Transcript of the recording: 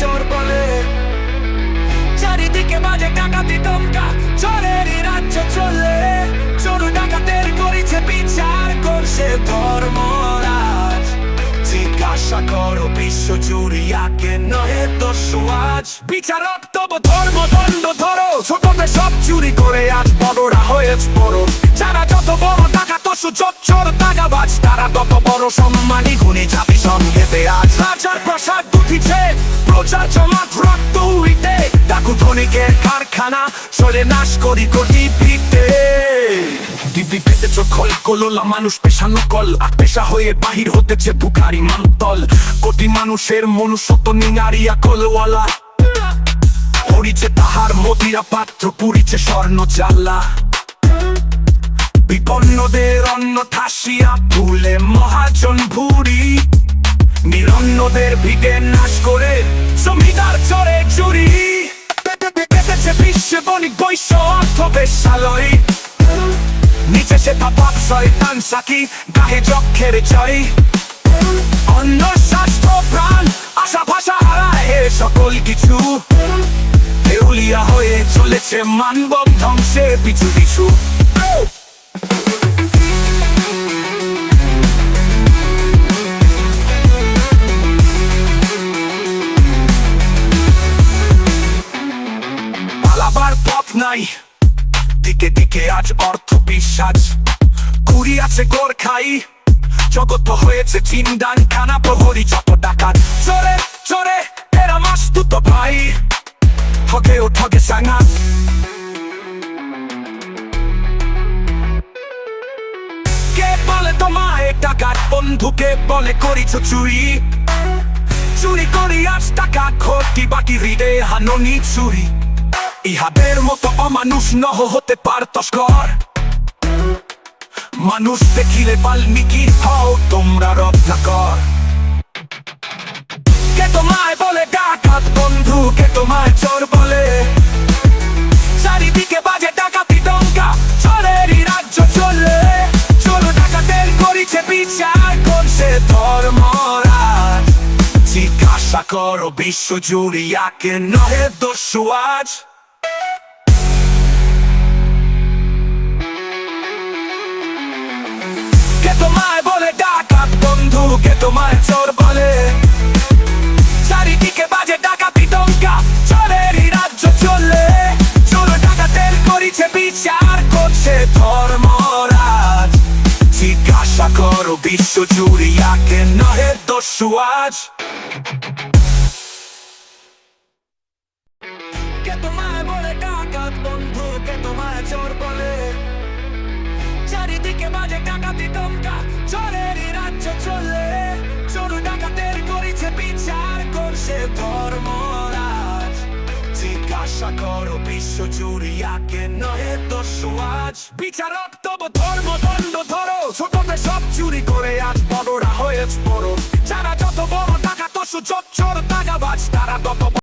চোর বলে। চারিদিকে বাজে ডাকাতি দমকা, চোরেরই রাজ্য চলে। চোর ডাকাতের করেছে বিচার, করছে ধর্মরাজ জিজ্ঞাসা করো, বিশ্ব জুড়িয়াকে নহে তো সুয়াজ। বিচারক তব ধর্ম দণ্ড ধরো ছোটতে সব চুরি করে আজ বড়রা হয়েছে বড়। যারা যত বড় টাকা তো সুযোগ চোর টাকাবাজ তারা তত বড় সম্মানী গুণে যাবে সঙ্গেতে আজ রাজার প্রসাদ উঠিছে প্রচার জমাট রক্ত উইতে ডাকু ধনিকের কারখানা চলে নাশ করি কোটি ভিতে দিব্যি পেতে খল কলোলা, মানুষ পেশানো কল। আর পেশা হয়ে বাহির হতেছে বুখারি মান্তল। কোটি মানুষের মনুষ্যত্ব নিঙারিয়া কলওয়ালা। পড়িছে তাহার মদিরা পাত্র পুরিছে স্বর্ণ জাল্লা বিপন্নদের অন্ন ঠাসিয়া তুলে মহাজন ভুরি নিরন্নদের ভিটে নাশ করে জমিদার চরে চুরি। পেতেছে বিশ্বে বণিক বৈশ্য অর্থ বেশালয় নিচে সে পাপাপ শয়তান সাকি, গাহে যক্ষের জয়। অন্য স্বাস্থ্য প্রাণ, আশা ভাষা হারায় সকল কিছু। দেউলিয়া হয়ে চলেছে মানব ধ্বংসে পিছু পিছু। নাই। দিকে দিকে আজ অর্থ বিশ্বাস। কুড়ি আছে গোরখাই জগত হয়েছে চিন্দান খানা প্রহরী যত ডাকাত। চোরে চোরে এরা মাস দুটো ভাই। ঠগে ও ঠগে সাঙা। চুরি। করি আজ টাকা ক্ষতি বাকি হৃদে হাননি চুরি। ইহাদের মতো অমানুষ নহ হতে পার তস্কর মানুষ দেখিলে বাল্মীকি হও, তোমরা রত্নাকর। কে চারিদিকে বাজে ডাকাতি ডঙ্কা রাজ্য চলে। চোর ডাকাতের করিছে বিচার, করছে ধর্মরাজ জিজ্ঞাসা করো, বিশ্ব জুড়িয়াকে নহে আজ? কে তোমায় বলে ডাকাত বন্ধু কে তোমায় চোর বলে। চারিদিকে বাজে ডাকাতি টঙ্কা চোরেরই রাজ্য চলে। চোর ডাকাতের করিছে বিচার, করছে ধর্মরাজ জিজ্ঞাসা করো, বিশ্ব জুড়িয়াকে নহে দস্যু আজ। কে তোমায় বলে চোর বলে? চারিদিকে বাজে করছে ধর্মরাজ। জিজ্ঞাসা করো, বিশ্ব জুড়িয়াকে নহে তো সুয়াজ। বিচারক তব ধর্ম দণ্ড ধরো ছোটতে সব চুরি করে আজ বড়রা হয়েছে বড় যারা যত বড় টাকা তো সুযোগ চোর টাকাবাজ তারা তত